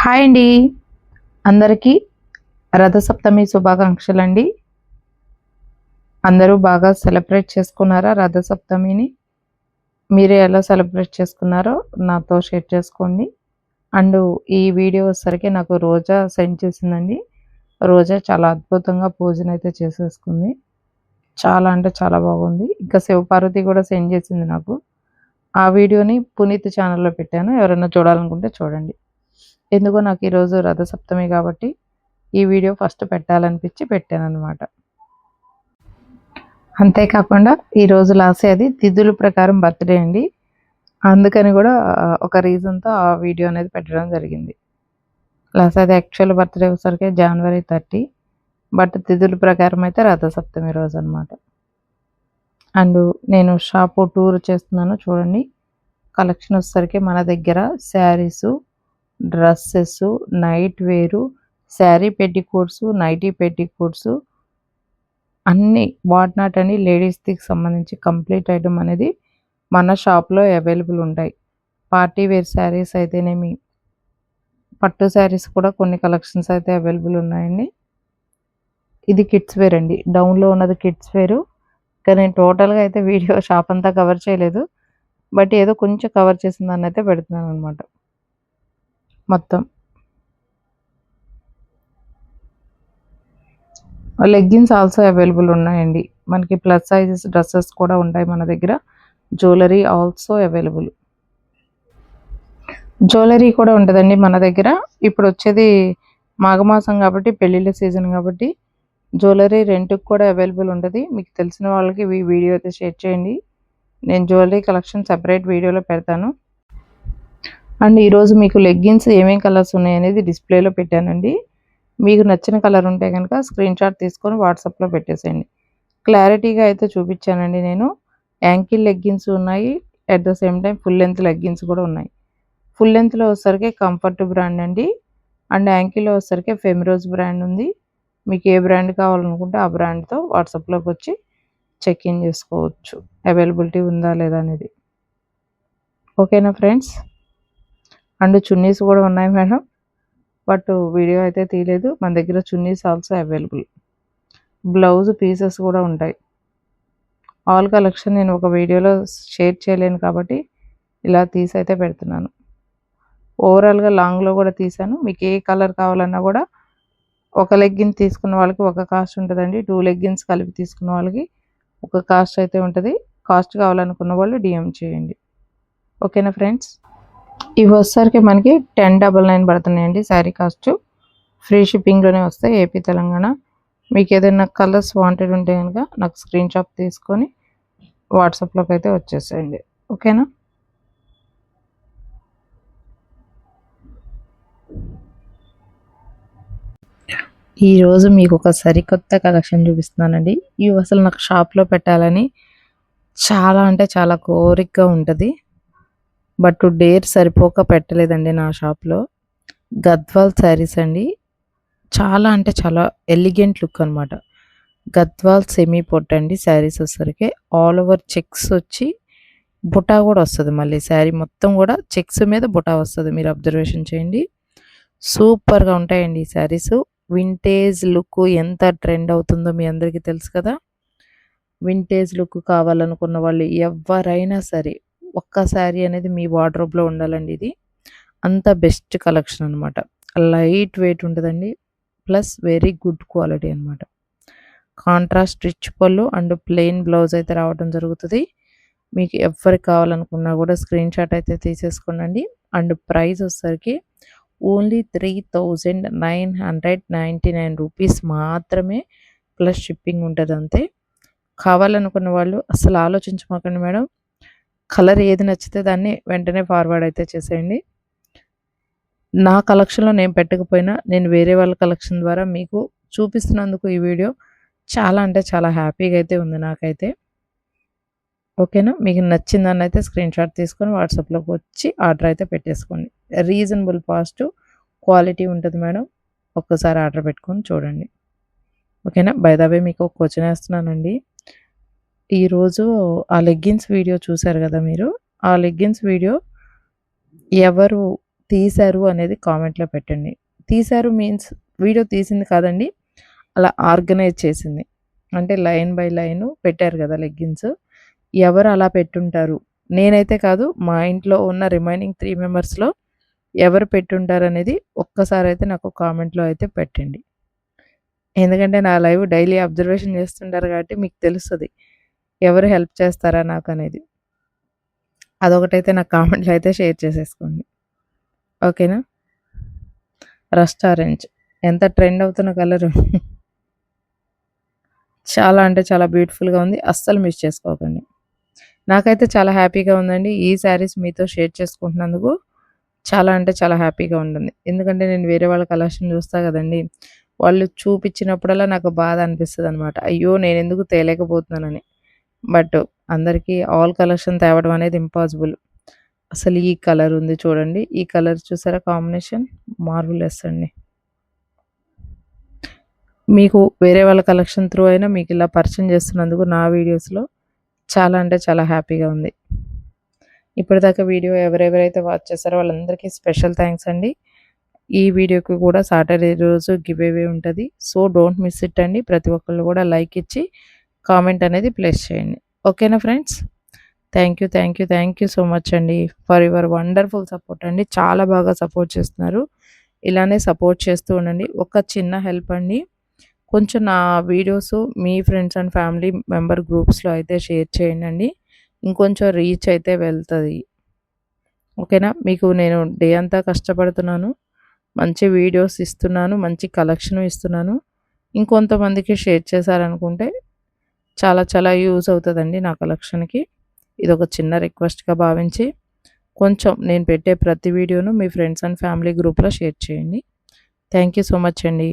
Hi అండి. అందరికీ రథసప్తమి శుభాకాంక్షలు అండి అందరూ బాగా సెలబ్రేట్ చేసుకున్నారా రథసప్తమిని? మీరు ఎలా సెలబ్రేట్ చేసుకున్నారో నాతో షేర్ చేసుకోండి. అండ్ ఈ వీడియో వచ్చేసరికి నాకు రోజా సెండ్ చేసిందండి. రోజా చాలా అద్భుతంగా పూజన అయితే చేసేసుకుంది. చాలా అంటే చాలా బాగుంది. ఇంకా శివపార్వతి కూడా సెండ్ చేసింది నాకు. ఆ వీడియోని పునీత్ ఛానల్లో పెట్టాను. ఎవరైనా చూడాలనుకుంటే చూడండి. ఎందుకో నాకు ఈరోజు రథసప్తమి కాబట్టి ఈ వీడియో ఫస్ట్ పెట్టాలనిపించి పెట్టాను అనమాట అంతేకాకుండా ఈరోజు లాసే అది తిథుల ప్రకారం బర్త్డే అండి. అందుకని కూడా ఒక రీజన్తో ఆ వీడియో అనేది పెట్టడం జరిగింది. లాస్ట్ అది యాక్చువల్ బర్త్డే వచ్చేసరికి జనవరి థర్టీ. బట్ తిథుల ప్రకారం అయితే రథసప్తమి రోజు అనమాట అండ్ నేను షాపు టూర్ చేస్తున్నాను చూడండి. కలెక్షన్ వచ్చేసరికి మన దగ్గర శారీసు డ్రెస్సెస్ నైట్ వేరు శారీ పెట్టికోట్స్ నైటీ పెట్టికోట్స్ అన్ని వాట్ నాట్ అని లేడీస్కి సంబంధించి కంప్లీట్ ఐటమ్ అనేది మన షాప్లో అవైలబుల్ ఉంటాయి. పార్టీ వేర్ శారీస్ అయితేనేమి పట్టు శారీస్ కూడా కొన్ని కలెక్షన్స్ అయితే అవైలబుల్ ఉన్నాయండి. ఇది కిడ్స్ వేర్ అండి. డౌన్లో ఉన్నది కిడ్స్ వేరు. కానీ నేను టోటల్గా అయితే వీడియో షాప్ అంతా కవర్ చేయలేదు. బట్ ఏదో కొంచెం కవర్ చేసిన దాన్ని అయితే పెడుతున్నాను అనమాట మొత్తం. లెగ్గిన్స్ ఆల్సో అవైలబుల్ ఉన్నాయండి. మనకి ప్లస్ సైజెస్ డ్రెస్సెస్ కూడా ఉంటాయి మన దగ్గర. Jewellery also available. జ్యువెలరీ కూడా ఉంటుందండి మన దగ్గర. ఇప్పుడు వచ్చేది మాఘమాసం కాబట్టి పెళ్ళిళ్ళ సీజన్ కాబట్టి జ్యువెలరీ రెంట్కి కూడా అవైలబుల్ ఉంటుంది. మీకు తెలిసిన వాళ్ళకి ఈ వీడియో అయితే షేర్ చేయండి. నేను జ్యువెలరీ కలెక్షన్ సెపరేట్ వీడియోలో పెడతాను. అండ్ ఈరోజు మీకు లెగ్గిన్స్ ఏమేమి కలర్స్ ఉన్నాయి అనేది డిస్ప్లేలో పెట్టానండి. మీకు నచ్చిన కలర్ ఉంటే కనుక స్క్రీన్ షాట్ తీసుకొని వాట్సాప్లో పెట్టేసేయండి. క్లారిటీగా అయితే చూపించానండి నేను. యాంకిల్ లెగ్గిన్స్ ఉన్నాయి. At the same time full length leggings కూడా ఉన్నాయి. ఫుల్ లెంత్లో వచ్చేసరికి కంఫర్ట్ బ్రాండ్ అండి. అండ్ యాంకిల్లో వచ్చేసరికి ఫెమిరోజ్ బ్రాండ్ ఉంది. మీకు ఏ బ్రాండ్ కావాలనుకుంటే ఆ బ్రాండ్తో వాట్సాప్లోకి వచ్చి చెక్ ఇన్ చేసుకోవచ్చు. అవైలబిలిటీ ఉందా లేదా అనేది. ఓకేనా ఫ్రెండ్స్? అండ్ చున్నీస్ కూడా ఉన్నాయి మేడం. బట్ వీడియో అయితే తీయలేదు. మన దగ్గర chunnis also available. Blouse pieces కూడా ఉంటాయి. ఆల్ కలెక్షన్ నేను ఒక వీడియోలో షేర్ చేయలేను కాబట్టి ఇలా తీసి అయితే పెడుతున్నాను. ఓవరాల్గా లాంగ్లో కూడా తీసాను. మీకు ఏ కలర్ కావాలన్నా కూడా ఒక లెగ్గిన్ తీసుకున్న వాళ్ళకి ఒక కాస్ట్ ఉంటుందండి. టూ లెగ్గిన్స్ కలిపి తీసుకున్న వాళ్ళకి ఒక కాస్ట్ అయితే ఉంటుంది. కాస్ట్ కావాలనుకున్న వాళ్ళు డిఎం చేయండి. ఓకేనా ఫ్రెండ్స్? ఇవి వచ్చేసరికి మనకి టెన్ డబల్ నైన్ పడుతున్నాయండి. శారీ కాస్ట్ ఫ్రీ షిప్పింగ్లోనే వస్తాయి. ఏపీ తెలంగాణ. మీకు ఏదైనా కలర్స్ వాంటెడ్ ఉంటే కనుక నాకు స్క్రీన్ షాట్ తీసుకొని వాట్సాప్లోకి అయితే వచ్చేసేయండి. ఓకేనా? ఈరోజు మీకు ఒక సరికొత్త కలెక్షన్ చూపిస్తున్నానండి. ఇవి అసలు నాకు షాప్లో పెట్టాలని చాలా అంటే చాలా కోరికగా ఉంటుంది. బట్ డేర్ సరిపోక పెట్టలేదండి నా షాప్లో. గద్వాల్ శారీస్ అండి. చాలా అంటే చాలా ఎలిగెంట్ లుక్ అనమాట గద్వాల్ సెమీ పొట్ అండి శారీస్ వచ్చేసరికి ఆల్ ఓవర్ చెక్స్ వచ్చి బుటా కూడా వస్తుంది మళ్ళీ శారీ మొత్తం కూడా చెక్స్ మీద బుటా వస్తుంది. మీరు అబ్జర్వేషన్ చేయండి. సూపర్గా ఉంటాయండి ఈ శారీస్. వింటేజ్ లుక్ ఎంత ట్రెండ్ అవుతుందో మీ అందరికీ తెలుసు కదా. వింటేజ్ లుక్ కావాలనుకున్న వాళ్ళు ఎవరైనా సరే ఒక్క శారీ అనేది మీ వార్డ్రోబ్లో ఉండాలండి ఇది. అంత బెస్ట్ కలెక్షన్ అనమాట లైట్ వెయిట్ ఉంటుందండి. ప్లస్ వెరీ గుడ్ క్వాలిటీ అనమాట contrast rich pallu and plain blouse అయితే రావడం జరుగుతుంది. మీకు ఎవరికి కావాలనుకున్నా కూడా స్క్రీన్ షాట్ అయితే తీసేసుకోండి అండ్ ప్రైస్ వచ్చేసరికి only three thousand nine hundred ninety nine rupees మాత్రమే ప్లస్ షిప్పింగ్ ఉంటుంది అంతే కావాలనుకున్న వాళ్ళు అసలు ఆలోచించమాకండి మేడం. కలర్ ఏది నచ్చితే దాన్ని వెంటనే ఫార్వర్డ్ అయితే చేసేయండి. నా కలెక్షన్లో నేను పెట్టకపోయినా నేను వేరే వాళ్ళ కలెక్షన్ ద్వారా మీకు చూపిస్తున్నందుకు ఈ వీడియో చాలా అంటే చాలా హ్యాపీగా అయితే ఉంది నాకైతే. ఓకేనా? మీకు నచ్చిందని అయితే స్క్రీన్ షాట్ తీసుకొని వాట్సాప్లోకి వచ్చి ఆర్డర్ అయితే పెట్టేసుకోండి. రీజనబుల్ కాస్ట్ క్వాలిటీ ఉంటుంది మేడం. ఒక్కసారి ఆర్డర్ పెట్టుకొని చూడండి. ఓకేనా? బైదాబే మీకు ఒక క్వశ్చన్ వేస్తున్నానండి. ఈరోజు ఆ లెగ్గిన్స్ వీడియో చూశారు కదా మీరు? ఆ లెగ్గిన్స్ వీడియో ఎవరు తీశారు అనేది కామెంట్లో పెట్టండి. తీశారు మీన్స్ వీడియో తీసింది కాదండి అలా ఆర్గనైజ్ చేసింది. అంటే లైన్ బై లైన్ పెట్టారు కదా లెగ్గిన్స్. ఎవరు అలా పెట్టుంటారు? నేనైతే కాదు మా ఇంట్లో ఉన్న రిమైనింగ్ త్రీ మెంబర్స్లో ఎవరు పెట్టుంటారు అనేది ఒక్కసారి అయితే నాకు కామెంట్లో అయితే పెట్టండి. ఎందుకంటే నా లైవ్ డైలీ అబ్జర్వేషన్ చేస్తుంటారు కాబట్టి మీకు తెలుస్తుంది. ఎవరు హెల్ప్ చేస్తారా నాకు అనేది అదొకటైతే నాకు కామెంట్లో అయితే షేర్ చేసేసుకోండి. ఓకేనా? రస్ట్ ఆరెంజ్ ఎంత ట్రెండ్ అవుతున్న కలరు. చాలా అంటే చాలా బ్యూటిఫుల్గా ఉంది. అస్సలు మిస్ చేసుకోకండి. నాకైతే చాలా హ్యాపీగా ఉందండి. ఈ శారీస్ మీతో షేర్ చేసుకుంటున్నందుకు చాలా అంటే చాలా హ్యాపీగా ఉంటుంది. ఎందుకంటే నేను వేరే వాళ్ళ కలెక్షన్ చూస్తా కదండి. వాళ్ళు చూపించినప్పుడల్లా నాకు బాధ అనిపిస్తుంది అనమాట అయ్యో నేను ఎందుకు తేలేకపోతున్నానని. బట్ అందరికీ ఆల్ కలెక్షన్ తేవడం అనేది ఇంపాసిబుల్. అసలు ఈ కలర్ ఉంది చూడండి. ఈ కలర్ చూసారా కాంబినేషన్? మార్వలెస్ అండి. మీకు వేరే వాళ్ళ కలెక్షన్ త్రూ అయినా మీకు ఇలా పరిచయం చేస్తున్నందుకు నా వీడియోస్లో చాలా అంటే చాలా హ్యాపీగా ఉంది. ఇప్పటిదాకా వీడియో ఎవరెవరైతే వాచ్ చేస్తారో వాళ్ళందరికీ స్పెషల్ థ్యాంక్స్ అండి. ఈ వీడియోకి కూడా సాటర్డే రోజు గివ్ అవే ఉంటుంది. సో డోంట్ మిస్ ఇట్ అండి. ప్రతి ఒక్కళ్ళు కూడా లైక్ ఇచ్చి కామెంట్ అనేది ప్లేస్ చేయండి. ఓకేనా friends? Thank you thank you thank you so much అండి. ఫర్ యువర్ వండర్ఫుల్ సపోర్ట్ అండి. చాలా బాగా సపోర్ట్ చేస్తున్నారు. ఇలానే సపోర్ట్ చేస్తూ ఉండండి. ఒక చిన్న హెల్ప్ అండి. కొంచెం నా వీడియోస్ మీ ఫ్రెండ్స్ అండ్ ఫ్యామిలీ మెంబర్ గ్రూప్స్లో అయితే షేర్ చేయండి ఇంకొంచెం రీచ్ అయితే వెళ్తుంది. ఓకేనా? మీకు నేను డే అంతా కష్టపడుతున్నాను. మంచి వీడియోస్ ఇస్తున్నాను. మంచి కలెక్షన్ ఇస్తున్నాను. ఇంకొంతమందికి షేర్ చేశారనుకుంటే చాలా చాలా యూజ్ అవుతుందండి నా కలెక్షన్కి. ఇది ఒక చిన్న రిక్వెస్ట్గా భావించి కొంచెం నేను పెట్టే ప్రతి వీడియోను మీ ఫ్రెండ్స్ అండ్ ఫ్యామిలీ గ్రూప్లో షేర్ చేయండి. థ్యాంక్ యూ సో మచ్ అండి.